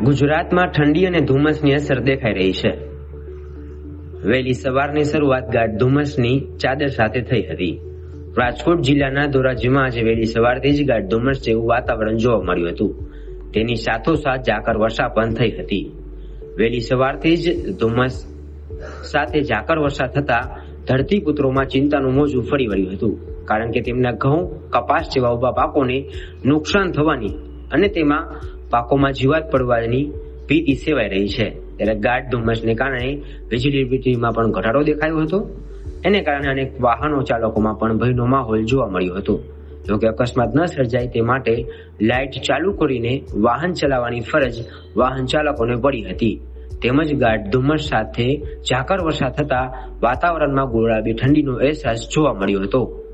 ગુજરાતમાં ઠંડી અને ધુમ્મસની અસર દેખાઈ રહી છે. વહેલી સવારની શરૂઆત ગાઢ ધુમ્મસની ચાદર સાથે થઈ હતી. રાજકોટ જિલ્લાના ધોરાજીમાં આજે વહેલી સવારથી જ ગાઢ ધુમ્મસ જેવું વાતાવરણ જોવા મળ્યું હતું. તેની સાથોસાથ ઝાકર વર્ષા પણ થઈ હતી. વહેલી સવારથી જ ધુમ્મસ સાથે ઝાકર વર્ષા થતા ધરતીપુત્રોમાં ચિંતાનું મોજું ફરી વળ્યું હતું, કારણ કે તેમના ઘઉં, કપાસ જેવા ઊભા પાકોને નુકસાન થવાની અને તેમાં પાકોમાં જીવાત પડવાની ભીતિ સેવાઈ રહી છે. ત્યારે ગાઢ ધુમ્મસને કારણે વીજળીમાં પણ ઘટાડો દેખાયો હતો. એને કારણે અનેક વાહનો ચાલકોમાં પણ ભયનો માહોલ જોવા મળ્યો હતો. જોકે અકસ્માત ન સર્જાય તે માટે લાઇટ ચાલુ કરીને વાહન ચલાવવાની ફરજ વાહન ચાલકોને પડી હતી. તેમજ ગાઢ ધુમ્મસ સાથે ઝાકર વર્ષા થતા વાતાવરણમાં ગુલાબી ઠંડીનો અહેસાસ જોવા મળ્યો હતો.